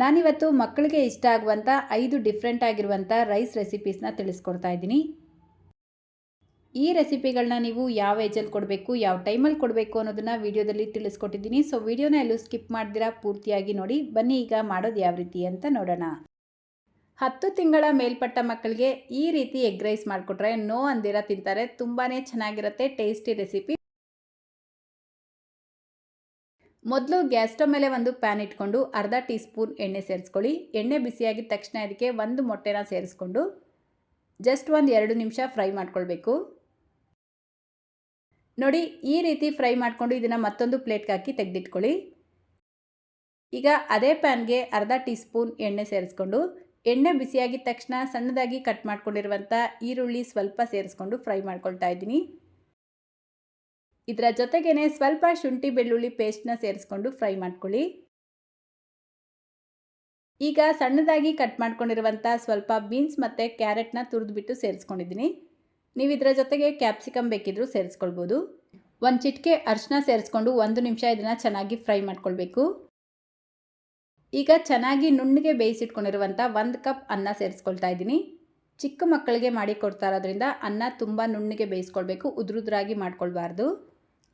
ನಾನಿವತ್ತು ಮಕ್ಕಳಿಗೆ ಇಷ್ಟ ಆಗುವಂಥ ಐದು ಡಿಫ್ರೆಂಟ್ ಆಗಿರುವಂಥ ರೈಸ್ ರೆಸಿಪೀಸ್ನ ತಿಳಿಸ್ಕೊಡ್ತಾ ಇದ್ದೀನಿ. ಈ ರೆಸಿಪಿಗಳನ್ನ ನೀವು ಯಾವ ಏಜಲ್ಲಿ ಕೊಡಬೇಕು, ಯಾವ ಟೈಮಲ್ಲಿ ಕೊಡಬೇಕು ಅನ್ನೋದನ್ನು ವಿಡಿಯೋದಲ್ಲಿ ತಿಳಿಸ್ಕೊಟ್ಟಿದ್ದೀನಿ. ಸೊ ವಿಡಿಯೋನ ಎಲ್ಲೂ ಸ್ಕಿಪ್ ಮಾಡ್ದಿರಾ ಪೂರ್ತಿಯಾಗಿ ನೋಡಿ. ಬನ್ನಿ ಈಗ ಮಾಡೋದು ಯಾವ ರೀತಿ ಅಂತ ನೋಡೋಣ. ಹತ್ತು ತಿಂಗಳ ಮೇಲ್ಪಟ್ಟ ಮಕ್ಕಳಿಗೆ ಈ ರೀತಿ ಎಗ್ ರೈಸ್ ಮಾಡಿಕೊಟ್ರೆ ನೋ ಅಂದಿರ ತಿಂತಾರೆ. ತುಂಬಾ ಚೆನ್ನಾಗಿರುತ್ತೆ ಟೇಸ್ಟಿ ರೆಸಿಪಿ ಮೊದಲು ಗ್ಯಾಸ್ ಸ್ಟವ್ ಮೇಲೆ ಒಂದು ಪ್ಯಾನ್ ಇಟ್ಕೊಂಡು ಅರ್ಧ ಟೀ ಸ್ಪೂನ್ ಎಣ್ಣೆ ಸೇರಿಸ್ಕೊಳ್ಳಿ. ಎಣ್ಣೆ ಬಿಸಿಯಾಗಿದ ತಕ್ಷಣ ಇದಕ್ಕೆ ಒಂದು ಮೊಟ್ಟೆನ ಸೇರಿಸ್ಕೊಂಡು ಜಸ್ಟ್ ಒಂದು ಎರಡು ನಿಮಿಷ ಫ್ರೈ ಮಾಡ್ಕೊಳ್ಬೇಕು. ನೋಡಿ, ಈ ರೀತಿ ಫ್ರೈ ಮಾಡಿಕೊಂಡು ಇದನ್ನು ಮತ್ತೊಂದು ಪ್ಲೇಟ್ಗೆ ಹಾಕಿ ತೆಗೆದಿಟ್ಕೊಳ್ಳಿ. ಈಗ ಅದೇ ಪ್ಯಾನ್ಗೆ ಅರ್ಧ ಟೀ ಸ್ಪೂನ್ ಎಣ್ಣೆ ಸೇರಿಸ್ಕೊಂಡು ಎಣ್ಣೆ ಬಿಸಿಯಾಗಿದ ತಕ್ಷಣ ಸಣ್ಣದಾಗಿ ಕಟ್ ಮಾಡ್ಕೊಂಡಿರುವಂಥ ಈರುಳ್ಳಿ ಸ್ವಲ್ಪ ಸೇರಿಸ್ಕೊಂಡು ಫ್ರೈ ಮಾಡ್ಕೊಳ್ತಾ ಇದ್ದೀನಿ. ಇದರ ಜೊತೆಗೇ ಸ್ವಲ್ಪ ಶುಂಠಿ, ಬೆಳ್ಳುಳ್ಳಿ ಪೇಸ್ಟ್ನ ಸೇರಿಸ್ಕೊಂಡು ಫ್ರೈ ಮಾಡ್ಕೊಳ್ಳಿ. ಈಗ ಸಣ್ಣದಾಗಿ ಕಟ್ ಮಾಡ್ಕೊಂಡಿರುವಂಥ ಸ್ವಲ್ಪ ಬೀನ್ಸ್ ಮತ್ತು ಕ್ಯಾರೆಟ್ನ ತುರಿದ್ಬಿಟ್ಟು ಸೇರಿಸ್ಕೊಂಡಿದ್ದೀನಿ. ನೀವು ಇದರ ಜೊತೆಗೆ ಕ್ಯಾಪ್ಸಿಕಮ್ ಬೇಕಿದ್ರೂ ಸೇರಿಸ್ಕೊಳ್ಬೋದು. ಒಂದು ಚಿಟಿಕೆ ಅರಿಶಿನ ಸೇರಿಸ್ಕೊಂಡು ಒಂದು ನಿಮಿಷ ಇದನ್ನು ಚೆನ್ನಾಗಿ ಫ್ರೈ ಮಾಡ್ಕೊಳ್ಬೇಕು. ಈಗ ಚೆನ್ನಾಗಿ ನುಣ್ಣಗೆ ಬೇಯಿಸಿಟ್ಕೊಂಡಿರುವಂಥ ಒಂದು ಕಪ್ ಅನ್ನ ಸೇರಿಸ್ಕೊಳ್ತಾ ಇದ್ದೀನಿ. ಚಿಕ್ಕ ಮಕ್ಕಳಿಗೆ ಮಾಡಿ ಕೊಡ್ತಾ ಇರೋದ್ರಿಂದ ಅನ್ನ ತುಂಬ ನುಣ್ಣಗೆ ಬೇಯಿಸ್ಕೊಳ್ಬೇಕು, ಉದುರುದ್ರಾಗಿ ಮಾಡ್ಕೊಳ್ಬಾರ್ದು.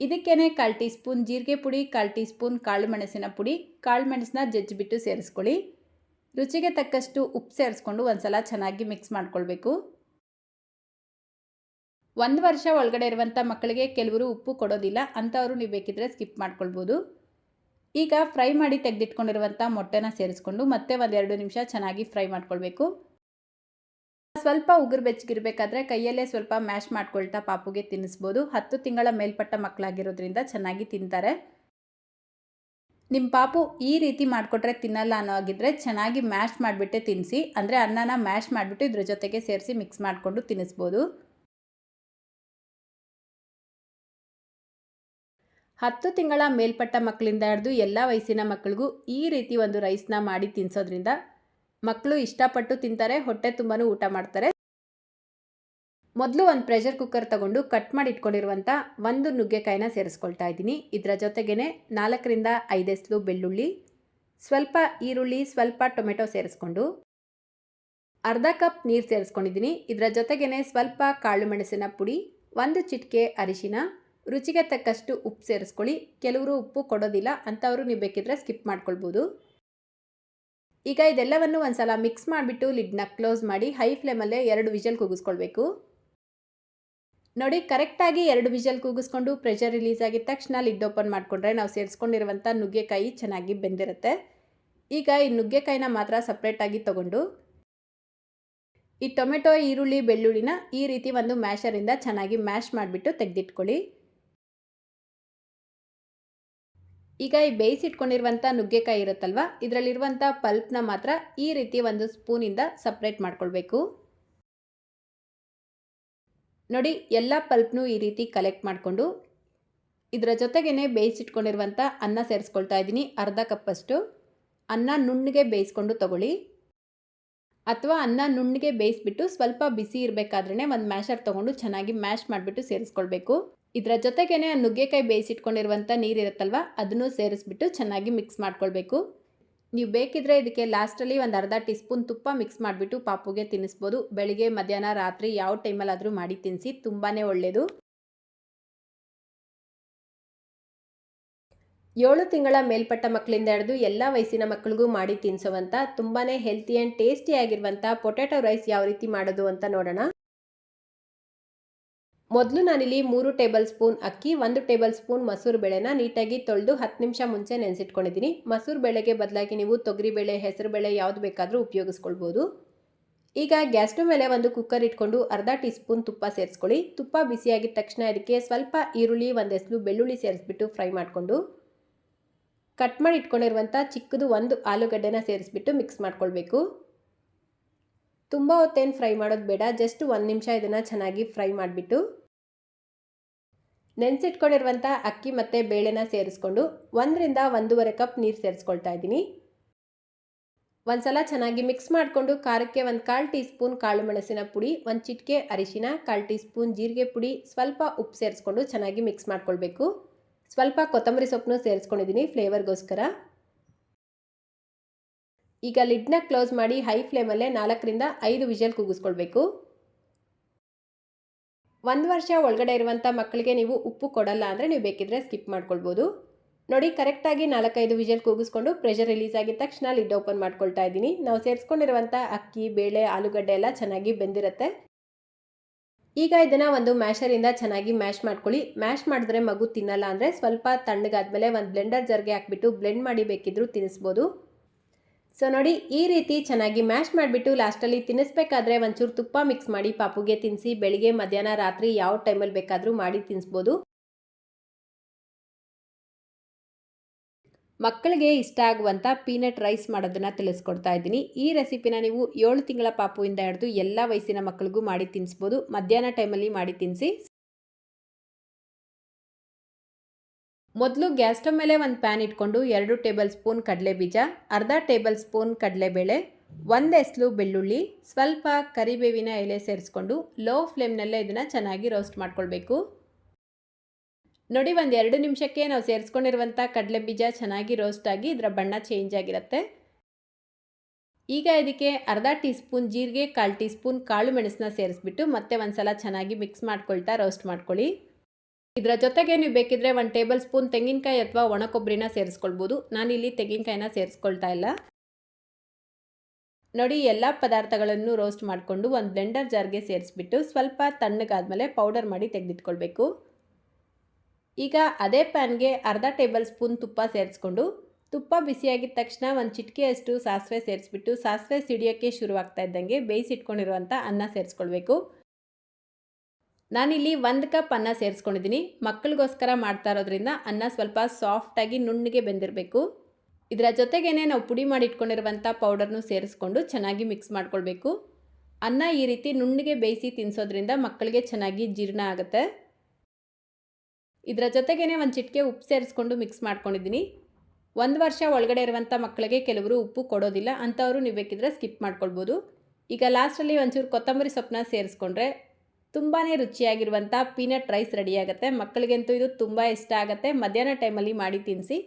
ಇದಕ್ಕೇ ಕಾಲು ಟೀ ಸ್ಪೂನ್ ಜೀರಿಗೆ ಪುಡಿ, ಕಾಲು ಟೀ ಸ್ಪೂನ್ ಕಾಳು ಮೆಣಸಿನ ಪುಡಿ, ಕಾಳು ಮೆಣಸನ್ನ ಜಜ್ಜಿಬಿಟ್ಟು ಸೇರಿಸ್ಕೊಳ್ಳಿ. ರುಚಿಗೆ ತಕ್ಕಷ್ಟು ಉಪ್ಪು ಸೇರಿಸ್ಕೊಂಡು ಒಂದು ಸಲ ಚೆನ್ನಾಗಿ ಮಿಕ್ಸ್ ಮಾಡ್ಕೊಳ್ಬೇಕು. ಒಂದು ವರ್ಷ ಒಳಗಡೆ ಇರುವಂಥ ಮಕ್ಕಳಿಗೆ ಕೆಲವರು ಉಪ್ಪು ಕೊಡೋದಿಲ್ಲ, ಅಂಥವರು ನೀವು ಬೇಕಿದ್ರೆ ಸ್ಕಿಪ್ ಮಾಡ್ಕೊಳ್ಬೋದು. ಈಗ ಫ್ರೈ ಮಾಡಿ ತೆಗೆದಿಟ್ಕೊಂಡಿರುವಂಥ ಮೊಟ್ಟೆನ ಸೇರಿಸ್ಕೊಂಡು ಮತ್ತೆ ಒಂದೆರಡು ನಿಮಿಷ ಚೆನ್ನಾಗಿ ಫ್ರೈ ಮಾಡ್ಕೊಳ್ಬೇಕು. ಸ್ವಲ್ಪ ಉಗುರು ಬೆಚ್ಚಗಿರ್ಬೇಕಾದ್ರೆ ಕೈಯಲ್ಲೇ ಸ್ವಲ್ಪ ಮ್ಯಾಶ್ ಮಾಡ್ಕೊಳ್ತಾ ಪಾಪುಗೆ ತಿನ್ನಿಸ್ಬೋದು. ಹತ್ತು ತಿಂಗಳ ಮೇಲ್ಪಟ್ಟ ಮಕ್ಕಳಾಗಿರೋದ್ರಿಂದ ಚೆನ್ನಾಗಿ ತಿಂತಾರೆ. ನಿಮ್ಮ ಪಾಪು ಈ ರೀತಿ ಮಾಡಿಕೊಟ್ರೆ ತಿನ್ನಲ್ಲ ಅನ್ನೋ ಆಗಿದ್ರೆ ಚೆನ್ನಾಗಿ ಮ್ಯಾಶ್ ಮಾಡಿಬಿಟ್ಟೆ ತಿನ್ನಿಸಿ ಅಂದರೆ ಅನ್ನನ ಮ್ಯಾಶ್ ಮಾಡಿಬಿಟ್ಟು ಇದ್ರ ಜೊತೆಗೆ ಸೇರಿಸಿ ಮಿಕ್ಸ್ ಮಾಡಿಕೊಂಡು ತಿನ್ನಿಸ್ಬೋದು. ಹತ್ತು ತಿಂಗಳ ಮೇಲ್ಪಟ್ಟ ಮಕ್ಕಳಿಂದ ಹಿಡಿದು ಎಲ್ಲ ವಯಸ್ಸಿನ ಮಕ್ಕಳಿಗೂ ಈ ರೀತಿ ಒಂದು ರೈಸ್ನ ಮಾಡಿ ತಿನ್ನಿಸೋದ್ರಿಂದ ಮಕ್ಕಳು ಇಷ್ಟಪಟ್ಟು ತಿಂತಾರೆ, ಹೊಟ್ಟೆ ತುಂಬಾ ಊಟ ಮಾಡ್ತಾರೆ. ಮೊದಲು ಒಂದು ಪ್ರೆಷರ್ ಕುಕ್ಕರ್ ತಗೊಂಡು ಕಟ್ ಮಾಡಿ ಇಟ್ಕೊಂಡಿರುವಂಥ ಒಂದು ನುಗ್ಗೆಕಾಯಿನ ಸೇರಿಸ್ಕೊಳ್ತಾ ಇದ್ದೀನಿ. ಇದರ ಜೊತೆಗೇ ನಾಲ್ಕರಿಂದ ಐದೆಸ್ಲು ಬೆಳ್ಳುಳ್ಳಿ, ಸ್ವಲ್ಪ ಈರುಳ್ಳಿ, ಸ್ವಲ್ಪ ಟೊಮೆಟೊ ಸೇರಿಸ್ಕೊಂಡು ಅರ್ಧ ಕಪ್ ನೀರು ಸೇರಿಸ್ಕೊಂಡಿದ್ದೀನಿ. ಇದರ ಜೊತೆಗೇ ಸ್ವಲ್ಪ ಕಾಳು ಮೆಣಸಿನ ಪುಡಿ, ಒಂದು ಚಿಟಿಕೆ ಅರಿಶಿನ, ರುಚಿಗೆ ತಕ್ಕಷ್ಟು ಉಪ್ಪು ಸೇರಿಸ್ಕೊಳ್ಳಿ. ಕೆಲವರು ಉಪ್ಪು ಕೊಡೋದಿಲ್ಲ ಅಂಥವರು ನೀವು ಬೇಕಿದ್ರೆ ಸ್ಕಿಪ್ ಮಾಡ್ಕೊಳ್ಬೋದು. ಈಗ ಇದೆಲ್ಲವನ್ನು ಒಂದ್ಸಲ ಮಿಕ್ಸ್ ಮಾಡಿಬಿಟ್ಟು ಲಿಡ್ನ ಕ್ಲೋಸ್ ಮಾಡಿ ಹೈ ಫ್ಲೇಮಲ್ಲೇ ಎರಡು ವಿಜಲ್ ಕೂಗಿಸ್ಕೊಳ್ಬೇಕು. ನೋಡಿ ಕರೆಕ್ಟಾಗಿ ಎರಡು ವಿಜಲ್ ಕೂಗಿಸ್ಕೊಂಡು ಪ್ರೆಷರ್ ರಿಲೀಸ್ ಆಗಿದ ತಕ್ಷಣ ಲಿಡ್ ಓಪನ್ ಮಾಡಿಕೊಂಡ್ರೆ ನಾವು ಸೇರಿಸ್ಕೊಂಡಿರುವಂಥ ನುಗ್ಗೆಕಾಯಿ ಚೆನ್ನಾಗಿ ಬೆಂದಿರುತ್ತೆ. ಈಗ ಈ ನುಗ್ಗೆಕಾಯಿನ ಮಾತ್ರ ಸಪ್ರೇಟಾಗಿ ತೊಗೊಂಡು ಈ ಟೊಮೆಟೊ, ಈರುಳ್ಳಿ, ಬೆಳ್ಳುಳ್ಳಿನ ಈ ರೀತಿ ಒಂದು ಮ್ಯಾಶರಿಂದ ಚೆನ್ನಾಗಿ ಮ್ಯಾಶ್ ಮಾಡಿಬಿಟ್ಟು ತೆಗೆದಿಟ್ಕೊಳ್ಳಿ. ಈಗ ಈ ಬೇಯಿಸಿಟ್ಕೊಂಡಿರುವಂಥ ನುಗ್ಗೆಕಾಯಿ ಇರುತ್ತಲ್ವ? ಇದರಲ್ಲಿರುವಂಥ ಪಲ್ಪ್ನ ಮಾತ್ರ ಈ ರೀತಿ ಒಂದು ಸ್ಪೂನಿಂದ ಸಪ್ರೇಟ್ ಮಾಡ್ಕೊಳ್ಬೇಕು. ನೋಡಿ, ಎಲ್ಲ ಪಲ್ಪ್ನೂ ಈ ರೀತಿ ಕಲೆಕ್ಟ್ ಮಾಡಿಕೊಂಡು ಇದರ ಜೊತೆಗೇ ಬೇಯಿಸಿಟ್ಕೊಂಡಿರುವಂಥ ಅನ್ನ ಸೇರಿಸ್ಕೊಳ್ತಾ ಇದ್ದೀನಿ, ಅರ್ಧ ಕಪ್ಪಷ್ಟು ಅನ್ನ ನುಣ್ಣಗೆ ಬೇಯಿಸ್ಕೊಂಡು ತಗೊಳ್ಳಿ. ಅಥವಾ ಅನ್ನ ನುಣ್ಣಗೆ ಬೇಯಿಸ್ಬಿಟ್ಟು ಸ್ವಲ್ಪ ಬಿಸಿ ಇರಬೇಕಾದ್ರೆ ಒಂದು ಮ್ಯಾಶರ್ ತೊಗೊಂಡು ಚೆನ್ನಾಗಿ ಮ್ಯಾಶ್ ಮಾಡಿಬಿಟ್ಟು ಸೇರಿಸ್ಕೊಳ್ಬೇಕು. ಇದರ ಜೊತೆಗೇ ನುಗ್ಗೆಕಾಯಿ ಬೇಯಿಸಿಟ್ಕೊಂಡಿರುವಂಥ ನೀರಿರುತ್ತಲ್ವ, ಅದನ್ನು ಸೇರಿಸ್ಬಿಟ್ಟು ಚೆನ್ನಾಗಿ ಮಿಕ್ಸ್ ಮಾಡ್ಕೊಳ್ಬೇಕು. ನೀವು ಬೇಕಿದ್ರೆ ಇದಕ್ಕೆ ಲಾಸ್ಟಲ್ಲಿ ಒಂದು ಅರ್ಧ ಟೀ ಸ್ಪೂನ್ ತುಪ್ಪ ಮಿಕ್ಸ್ ಮಾಡಿಬಿಟ್ಟು ಪಾಪುಗೆ ತಿನ್ನಿಸ್ಬೋದು. ಬೆಳಿಗ್ಗೆ, ಮಧ್ಯಾಹ್ನ, ರಾತ್ರಿ ಯಾವ ಟೈಮಲ್ಲಾದರೂ ಮಾಡಿ ತಿನ್ನಿಸಿ ತುಂಬಾ ಒಳ್ಳೆಯದು ಏಳು ತಿಂಗಳ ಮೇಲ್ಪಟ್ಟ ಮಕ್ಕಳಿಂದ ಹಿಡಿದು ಎಲ್ಲ ವಯಸ್ಸಿನ ಮಕ್ಕಳಿಗೂ ಮಾಡಿ ತಿನ್ನಿಸುವಂಥ ತುಂಬಾ ಹೆಲ್ತಿ ಆ್ಯಂಡ್ ಟೇಸ್ಟಿ ಆಗಿರುವಂಥ ಪೊಟ್ಯಾಟೊ ರೈಸ್ ಯಾವ ರೀತಿ ಮಾಡೋದು ಅಂತ ನೋಡೋಣ. ಮೊದಲು ನಾನಿಲ್ಲಿ ಮೂರು ಟೇಬಲ್ ಸ್ಪೂನ್ ಅಕ್ಕಿ, ಒಂದು ಟೇಬಲ್ ಸ್ಪೂನ್ ಮಸೂರು ಬೇಳೆನ ನೀಟಾಗಿ ತೊಳೆದು ಹತ್ತು ನಿಮಿಷ ಮುಂಚೆ ನೆನೆಸಿಟ್ಕೊಂಡಿದ್ದೀನಿ ಮಸೂರು ಬೇಳೆಗೆ ಬದಲಾಗಿ ನೀವು ತೊಗರಿಬೇಳೆ, ಹೆಸರುಬೇಳೆ ಯಾವುದು ಬೇಕಾದರೂ ಉಪಯೋಗಿಸ್ಕೊಳ್ಬೋದು. ಈಗ ಗ್ಯಾಸ್ ಮೇಲೆ ಒಂದು ಕುಕ್ಕರ್ ಇಟ್ಕೊಂಡು ಅರ್ಧ ಟೀ ಸ್ಪೂನ್ ತುಪ್ಪ ಸೇರಿಸ್ಕೊಳ್ಳಿ. ತುಪ್ಪ ಬಿಸಿಯಾಗಿದ ತಕ್ಷಣ ಇದಕ್ಕೆ ಸ್ವಲ್ಪ ಈರುಳ್ಳಿ, ಒಂದೆಸಲು ಬೆಳ್ಳುಳ್ಳಿ ಸೇರಿಸ್ಬಿಟ್ಟು ಫ್ರೈ ಮಾಡಿಕೊಂಡು, ಕಟ್ ಮಾಡಿ ಇಟ್ಕೊಂಡಿರುವಂಥ ಚಿಕ್ಕದು ಒಂದು ಆಲೂಗಡ್ಡೆನ ಸೇರಿಸ್ಬಿಟ್ಟು ಮಿಕ್ಸ್ ಮಾಡ್ಕೊಳ್ಬೇಕು. ತುಂಬ ಹೊತ್ತೇನು ಫ್ರೈ ಮಾಡೋದು ಬೇಡ, ಜಸ್ಟ್ ಒಂದು ನಿಮಿಷ ಇದನ್ನು ಚೆನ್ನಾಗಿ ಫ್ರೈ ಮಾಡಿಬಿಟ್ಟು ನೆನೆಸಿಟ್ಕೊಂಡಿರುವಂಥ ಅಕ್ಕಿ ಮತ್ತು ಬೇಳೆನ ಸೇರಿಸ್ಕೊಂಡು ಒಂದರಿಂದ ಒಂದೂವರೆ ಕಪ್ ನೀರು ಸೇರಿಸ್ಕೊಳ್ತಾ ಇದ್ದೀನಿ. ಒಂದು ಸಲ ಚೆನ್ನಾಗಿ ಮಿಕ್ಸ್ ಮಾಡಿಕೊಂಡು ಖಾರಕ್ಕೆ ಒಂದು ಕಾಲು ಟೀ ಸ್ಪೂನ್ ಕಾಳು ಮೆಣಸಿನ ಪುಡಿ, ಒಂದು ಚಿಟಿಕೆ ಅರಿಶಿನ, ಕಾಲು ಟೀ ಸ್ಪೂನ್ ಜೀರಿಗೆ ಪುಡಿ, ಸ್ವಲ್ಪ ಉಪ್ಪು ಸೇರಿಸ್ಕೊಂಡು ಚೆನ್ನಾಗಿ ಮಿಕ್ಸ್ ಮಾಡ್ಕೊಳ್ಬೇಕು. ಸ್ವಲ್ಪ ಕೊತ್ತಂಬರಿ ಸೊಪ್ಪನ್ನು ಸೇರಿಸ್ಕೊಂಡಿದ್ದೀನಿ ಫ್ಲೇವರ್ಗೋಸ್ಕರ. ಈಗ ಲಿಡ್ನ ಕ್ಲೋಸ್ ಮಾಡಿ ಹೈ ಫ್ಲೇಮಲ್ಲೇ ನಾಲ್ಕರಿಂದ ಐದು ವಿಷಲ್ ಕೂಗಿಸ್ಕೊಳ್ಬೇಕು ಒಂದು ವರ್ಷ ಒಳಗಡೆ ಇರುವಂಥ ಮಕ್ಕಳಿಗೆ ನೀವು ಉಪ್ಪು ಕೊಡಲ್ಲ ಅಂದರೆ ನೀವು ಬೇಕಿದ್ರೆ ಸ್ಕಿಪ್ ಮಾಡ್ಕೊಳ್ಬೋದು. ನೋಡಿ ಕರೆಕ್ಟಾಗಿ ನಾಲ್ಕೈದು ವಿಜಲ್ ಕೂಗಿಸ್ಕೊಂಡು ಪ್ರೆಷರ್ ರಿಲೀಸ್ ಆಗಿದ ತಕ್ಷಣ ಲಿಡ್ ಓಪನ್ ಮಾಡ್ಕೊಳ್ತಾ ಇದ್ದೀನಿ. ನಾವು ಸೇರಿಸ್ಕೊಂಡಿರುವಂಥ ಅಕ್ಕಿ, ಬೇಳೆ, ಆಲೂಗಡ್ಡೆ ಎಲ್ಲ ಚೆನ್ನಾಗಿ ಬೆಂದಿರುತ್ತೆ. ಈಗ ಇದನ್ನು ಒಂದು ಮ್ಯಾಶರಿಂದ ಚೆನ್ನಾಗಿ ಮ್ಯಾಶ್ ಮಾಡ್ಕೊಳ್ಳಿ. ಮ್ಯಾಶ್ ಮಾಡಿದ್ರೆ ಮಗು ತಿನ್ನಲ್ಲ ಅಂದರೆ ಸ್ವಲ್ಪ ತಣ್ಣಗಾದ್ಮೇಲೆ ಒಂದು ಬ್ಲೆಂಡರ್ ಜರ್ಗೆ ಹಾಕ್ಬಿಟ್ಟು ಬ್ಲೆಂಡ್ ಮಾಡಿ ಬೇಕಿದ್ರೂ ತಿನ್ನಿಸ್ಬೋದು. ಸೊ ನೋಡಿ, ಈ ರೀತಿ ಚೆನ್ನಾಗಿ ಮ್ಯಾಶ್ ಮಾಡಿಬಿಟ್ಟು ಲಾಸ್ಟಲ್ಲಿ ತಿನ್ನಿಸ್ಬೇಕಾದ್ರೆ ಒಂಚೂರು ತುಪ್ಪ ಮಿಕ್ಸ್ ಮಾಡಿ ಪಾಪುಗೆ ತಿನ್ನಿಸಿ, ಬೆಳಿಗ್ಗೆ, ಮಧ್ಯಾಹ್ನ, ರಾತ್ರಿ ಯಾವ ಟೈಮಲ್ಲಿ ಬೇಕಾದರೂ ಮಾಡಿ ತಿನ್ನಿಸ್ಬೋದು. ಮಕ್ಕಳಿಗೆ ಇಷ್ಟ ಆಗುವಂಥ ಪೀನಟ್ ರೈಸ್ ಮಾಡೋದನ್ನು ತಿಳಿಸ್ಕೊಡ್ತಾ ಇದ್ದೀನಿ. ಈ ರೆಸಿಪಿನ ನೀವು ಏಳು ತಿಂಗಳ ಪಾಪುವಿಂದ ಹಿಡಿದು ಎಲ್ಲ ವಯಸ್ಸಿನ ಮಕ್ಕಳಿಗೂ ಮಾಡಿ ತಿನ್ನಿಸ್ಬೋದು. ಮಧ್ಯಾಹ್ನ ಟೈಮಲ್ಲಿ ಮಾಡಿ ತಿನ್ನಿಸಿ. ಮೊದಲು ಗ್ಯಾಸ್ ಸ್ಟವ್ ಮೇಲೆ ಒಂದು ಪ್ಯಾನ್ ಇಟ್ಕೊಂಡು ಎರಡು ಟೇಬಲ್ ಸ್ಪೂನ್ ಕಡಲೆ ಬೀಜ ಅರ್ಧ ಟೇಬಲ್ ಸ್ಪೂನ್ ಕಡಲೆಬೇಳೆ, ಒಂದು ಎಸ್ಲು ಬೆಳ್ಳುಳ್ಳಿ, ಸ್ವಲ್ಪ ಕರಿಬೇವಿನ ಎಲೆ ಸೇರಿಸ್ಕೊಂಡು ಲೋ ಫ್ಲೇಮ್ನಲ್ಲೇ ಇದನ್ನು ಚೆನ್ನಾಗಿ ರೋಸ್ಟ್ ಮಾಡ್ಕೊಳ್ಬೇಕು. ನೋಡಿ, ಒಂದು ಎರಡು ನಿಮಿಷಕ್ಕೆ ನಾವು ಸೇರಿಸ್ಕೊಂಡಿರುವಂಥ ಕಡಲೆ ಬೀಜ ಚೆನ್ನಾಗಿ ರೋಸ್ಟ್ ಆಗಿ ಇದರ ಬಣ್ಣ ಚೇಂಜ್ ಆಗಿರುತ್ತೆ. ಈಗ ಇದಕ್ಕೆ ಅರ್ಧ ಟೀ ಸ್ಪೂನ್ ಜೀರಿಗೆ, ಕಾಲು ಟೀ ಸ್ಪೂನ್ ಕಾಳು ಮೆಣಸನ್ನ ಸೇರಿಸ್ಬಿಟ್ಟು ಮತ್ತೆ ಒಂದು ಸಲ ಚೆನ್ನಾಗಿ ಮಿಕ್ಸ್ ಮಾಡ್ಕೊಳ್ತಾ ರೋಸ್ಟ್ ಮಾಡ್ಕೊಳ್ಳಿ. ಇದರ ಜೊತೆಗೆ ನೀವು ಬೇಕಿದ್ರೆ ಒಂದು ಟೇಬಲ್ ಸ್ಪೂನ್ ತೆಂಗಿನಕಾಯಿ ಅಥವಾ ಒಣ ಕೊಬ್ಬರಿನ ಸೇರಿಸ್ಕೊಳ್ಬೋದು. ನಾನಿಲ್ಲಿ ತೆಂಗಿನಕಾಯಿನ ಸೇರಿಸ್ಕೊಳ್ತಾ ಇಲ್ಲ. ನೋಡಿ, ಎಲ್ಲ ಪದಾರ್ಥಗಳನ್ನು ರೋಸ್ಟ್ ಮಾಡಿಕೊಂಡು ಒಂದು ಬ್ಲೆಂಡರ್ ಜಾರ್ಗೆ ಸೇರಿಸ್ಬಿಟ್ಟು ಸ್ವಲ್ಪ ತಣ್ಣಗಾದ್ಮೇಲೆ ಪೌಡರ್ ಮಾಡಿ ತೆಗೆದಿಟ್ಕೊಳ್ಬೇಕು. ಈಗ ಅದೇ ಪ್ಯಾನ್ಗೆ ಅರ್ಧ ಟೇಬಲ್ ಸ್ಪೂನ್ ತುಪ್ಪ ಸೇರಿಸ್ಕೊಂಡು, ತುಪ್ಪ ಬಿಸಿಯಾಗಿದ ತಕ್ಷಣ ಒಂದು ಚಿಟಿಕೆಯಷ್ಟು ಸಾಸಿವೆ ಸೇರಿಸ್ಬಿಟ್ಟು, ಸಾಸಿವೆ ಸಿಡಿಯೋಕ್ಕೆ ಶುರುವಾಗ್ತಾ ಇದ್ದಂಗೆ ಬೇಯಿಸಿಟ್ಕೊಂಡಿರುವಂಥ ಅನ್ನ ಸೇರಿಸ್ಕೊಳ್ಬೇಕು. ನಾನಿಲ್ಲಿ ಒಂದು ಕಪ್ ಅನ್ನ ಸೇರಿಸ್ಕೊಂಡಿದ್ದೀನಿ ಮಕ್ಕಳಿಗೋಸ್ಕರ ಮಾಡ್ತಾ ಇರೋದ್ರಿಂದ ಅನ್ನ ಸ್ವಲ್ಪ ಸಾಫ್ಟಾಗಿ ನುಣ್ಣಗೆ ಬೆಂದಿರಬೇಕು. ಇದರ ಜೊತೆಗೇನೆ ನಾವು ಪುಡಿ ಮಾಡಿ ಇಟ್ಕೊಂಡಿರುವಂಥ ಪೌಡರ್ನು ಸೇರಿಸ್ಕೊಂಡು ಚೆನ್ನಾಗಿ ಮಿಕ್ಸ್ ಮಾಡ್ಕೊಳ್ಬೇಕು. ಅನ್ನ ಈ ರೀತಿ ನುಣ್ಣಗೆ ಬೇಯಿಸಿ ತಿನ್ನಿಸೋದ್ರಿಂದ ಮಕ್ಕಳಿಗೆ ಚೆನ್ನಾಗಿ ಜೀರ್ಣ ಆಗುತ್ತೆ. ಇದರ ಜೊತೆಗೇನೆ ಒಂದು ಚಿಟಿಕೆ ಉಪ್ಪು ಸೇರಿಸ್ಕೊಂಡು ಮಿಕ್ಸ್ ಮಾಡ್ಕೊಂಡಿದ್ದೀನಿ ಒಂದು ವರ್ಷ ಒಳಗಡೆ ಇರುವಂಥ ಮಕ್ಕಳಿಗೆ ಕೆಲವರು ಉಪ್ಪು ಕೊಡೋದಿಲ್ಲ, ಅಂಥವರು ನೀವು ಬೇಕಿದ್ರೆ ಸ್ಕಿಪ್ ಮಾಡ್ಕೊಳ್ಬೋದು. ಈಗ ಲಾಸ್ಟಲ್ಲಿ ಒಂಚೂರು ಕೊತ್ತಂಬರಿ ಸೊಪ್ಪನ್ನ ಸೇರಿಸ್ಕೊಂಡ್ರೆ ತುಂಬಾ ರುಚಿಯಾಗಿರುವಂಥ ಪೀನಟ್ ರೈಸ್ ರೆಡಿಯಾಗುತ್ತೆ ಮಕ್ಕಳಿಗಂತೂ ಇದು ತುಂಬ ಇಷ್ಟ ಆಗುತ್ತೆ. ಮಧ್ಯಾಹ್ನ ಟೈಮಲ್ಲಿ ಮಾಡಿ ತಿನ್ನಿಸಿ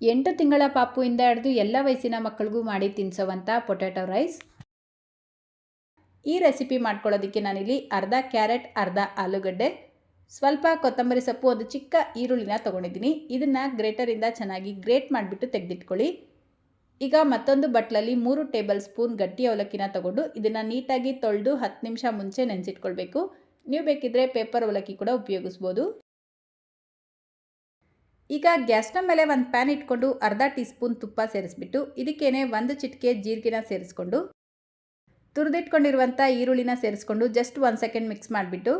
ಎಂಟು ತಿಂಗಳ ಪಾಪುವಿಂದ ಹಿಡಿದು ಎಲ್ಲ ವಯಸ್ಸಿನ ಮಕ್ಕಳಿಗೂ ಮಾಡಿ ತಿನ್ನಿಸೋವಂಥ ಪೊಟ್ಯಾಟೊ ರೈಸ್ ಈ ರೆಸಿಪಿ ಮಾಡ್ಕೊಳ್ಳೋದಕ್ಕೆ ನಾನಿಲ್ಲಿ ಅರ್ಧ ಕ್ಯಾರೆಟ್ ಅರ್ಧ ಆಲೂಗಡ್ಡೆ. ಸ್ವಲ್ಪ ಕೊತ್ತಂಬರಿ ಸೊಪ್ಪು, ಒಂದು ಚಿಕ್ಕ ಈರುಳ್ಳಿನ ತೊಗೊಂಡಿದ್ದೀನಿ. ಇದನ್ನು ಗ್ರೇಟರಿಂದ ಚೆನ್ನಾಗಿ ಗ್ರೇಟ್ ಮಾಡಿಬಿಟ್ಟು ತೆಗೆದಿಟ್ಕೊಳ್ಳಿ. ಈಗ ಮತ್ತೊಂದು ಬಟ್ಲಲ್ಲಿ ಮೂರು ಟೇಬಲ್ ಸ್ಪೂನ್ ಗಟ್ಟಿ ಅವಲಕ್ಕಿನ ತಗೊಂಡು ಇದನ್ನು ನೀಟಾಗಿ ತೊಳೆದು ಹತ್ತು ನಿಮಿಷ ಮುಂಚೆ ನೆನೆಸಿಟ್ಕೊಳ್ಬೇಕು. ನೀವು ಬೇಕಿದ್ರೆ ಪೇಪರ್ ಅವಲಕ್ಕಿ ಕೂಡ ಉಪಯೋಗಿಸ್ಬೋದು. ಈಗ ಗ್ಯಾಸ್ನ ಮೇಲೆ ಒಂದು ಪ್ಯಾನ್ ಇಟ್ಕೊಂಡು ಅರ್ಧ ಟೀ ಸ್ಪೂನ್ ತುಪ್ಪ ಸೇರಿಸ್ಬಿಟ್ಟು ಇದಕ್ಕೇನೆ ಒಂದು ಚಿಟಿಕೆ ಜೀರಿಗೆನ ಸೇರಿಸ್ಕೊಂಡು ತುರಿದಿಟ್ಕೊಂಡಿರುವಂಥ ಈರುಳ್ಳಿನ ಸೇರಿಸ್ಕೊಂಡು ಜಸ್ಟ್ ಒಂದು ಸೆಕೆಂಡ್ ಮಿಕ್ಸ್ ಮಾಡಿಬಿಟ್ಟು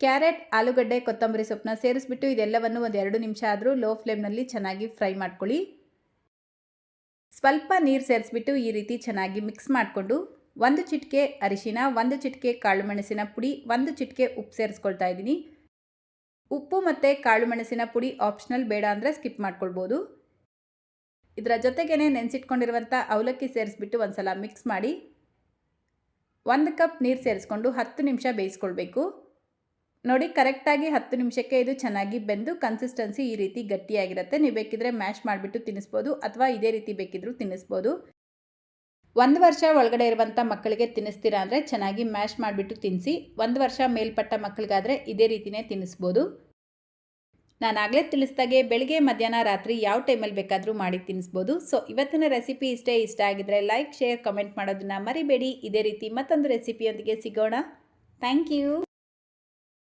ಕ್ಯಾರೆಟ್, ಆಲೂಗಡ್ಡೆ, ಕೊತ್ತಂಬರಿ ಸೊಪ್ಪನ್ನ ಸೇರಿಸ್ಬಿಟ್ಟು ಇದೆಲ್ಲವನ್ನು ಒಂದು ಎರಡು ನಿಮಿಷ ಆದರೂ ಲೋ ಫ್ಲೇಮ್ನಲ್ಲಿ ಚೆನ್ನಾಗಿ ಫ್ರೈ ಮಾಡ್ಕೊಳ್ಳಿ. ಸ್ವಲ್ಪ ನೀರು ಸೇರಿಸ್ಬಿಟ್ಟು ಈ ರೀತಿ ಚೆನ್ನಾಗಿ ಮಿಕ್ಸ್ ಮಾಡಿಕೊಂಡು ಒಂದು ಚಿಟಿಕೆ ಅರಿಶಿನ, ಒಂದು ಚಿಟಿಕೆ ಕಾಳು ಮೆಣಸಿನ ಪುಡಿ, ಒಂದು ಚಿಟಿಕೆ ಉಪ್ಪು ಸೇರಿಸ್ಕೊಳ್ತಾ ಇದ್ದೀನಿ. ಉಪ್ಪು ಮತ್ತು ಕಾಳು ಮೆಣಸಿನ ಪುಡಿ ಆಪ್ಷನಲ್ ಬೇಡ ಅಂದರೆ ಸ್ಕಿಪ್ ಮಾಡ್ಕೊಳ್ಬೋದು. ಇದರ ಜೊತೆಗೇ ನೆನೆಸಿಟ್ಕೊಂಡಿರುವಂಥ ಅವಲಕ್ಕಿ ಸೇರಿಸ್ಬಿಟ್ಟು ಒಂದು ಸಲ ಮಿಕ್ಸ್ ಮಾಡಿ ಒಂದು ಕಪ್ ನೀರು ಸೇರಿಸ್ಕೊಂಡು ಹತ್ತು ನಿಮಿಷ ಬೇಯಿಸ್ಕೊಳ್ಬೇಕು. ನೋಡಿ, ಕರೆಕ್ಟಾಗಿ ಹತ್ತು ನಿಮಿಷಕ್ಕೆ ಇದು ಚೆನ್ನಾಗಿ ಬೆಂದು ಕನ್ಸಿಸ್ಟೆನ್ಸಿ ಈ ರೀತಿ ಗಟ್ಟಿಯಾಗಿರುತ್ತೆ. ನೀವು ಬೇಕಿದ್ರೆ ಮ್ಯಾಶ್ ಮಾಡಿಬಿಟ್ಟು ತಿನ್ನಿಸ್ಬೋದು ಅಥವಾ ಇದೇ ರೀತಿ ಬೇಕಿದ್ರೂ ತಿನ್ನಿಸ್ಬೋದು. ಒಂದು ವರ್ಷ ಒಳಗಡೆ ಇರುವಂಥ ಮಕ್ಕಳಿಗೆ ತಿನ್ನಿಸ್ತೀರಾ ಅಂದರೆ ಚೆನ್ನಾಗಿ ಮ್ಯಾಶ್ ಮಾಡಿಬಿಟ್ಟು ತಿನ್ನಿಸಿ. ಒಂದು ವರ್ಷ ಮೇಲ್ಪಟ್ಟ ಮಕ್ಕಳಿಗಾದರೆ ಇದೇ ರೀತಿಯೇ ತಿನ್ನಿಸ್ಬೋದು. ನಾನು ಆಗಲೇ ತಿಳಿಸ್ದಾಗೆ ಬೆಳಗ್ಗೆ, ಮಧ್ಯಾಹ್ನ, ರಾತ್ರಿ ಯಾವ ಟೈಮಲ್ಲಿ ಬೇಕಾದರೂ ಮಾಡಿ ತಿನ್ನಿಸ್ಬೋದು. ಸೊ ಇವತ್ತಿನ ರೆಸಿಪಿ ಇಷ್ಟೇ ಇಷ್ಟ ಆಗಿದ್ರೆ ಲೈಕ್ ಶೇರ್ ಕಮೆಂಟ್ ಮಾಡೋದನ್ನ ಮರಿಬೇಡಿ. ಇದೇ ರೀತಿ ಮತ್ತೊಂದು ರೆಸಿಪಿಯೊಂದಿಗೆ ಸಿಗೋಣ. Thank you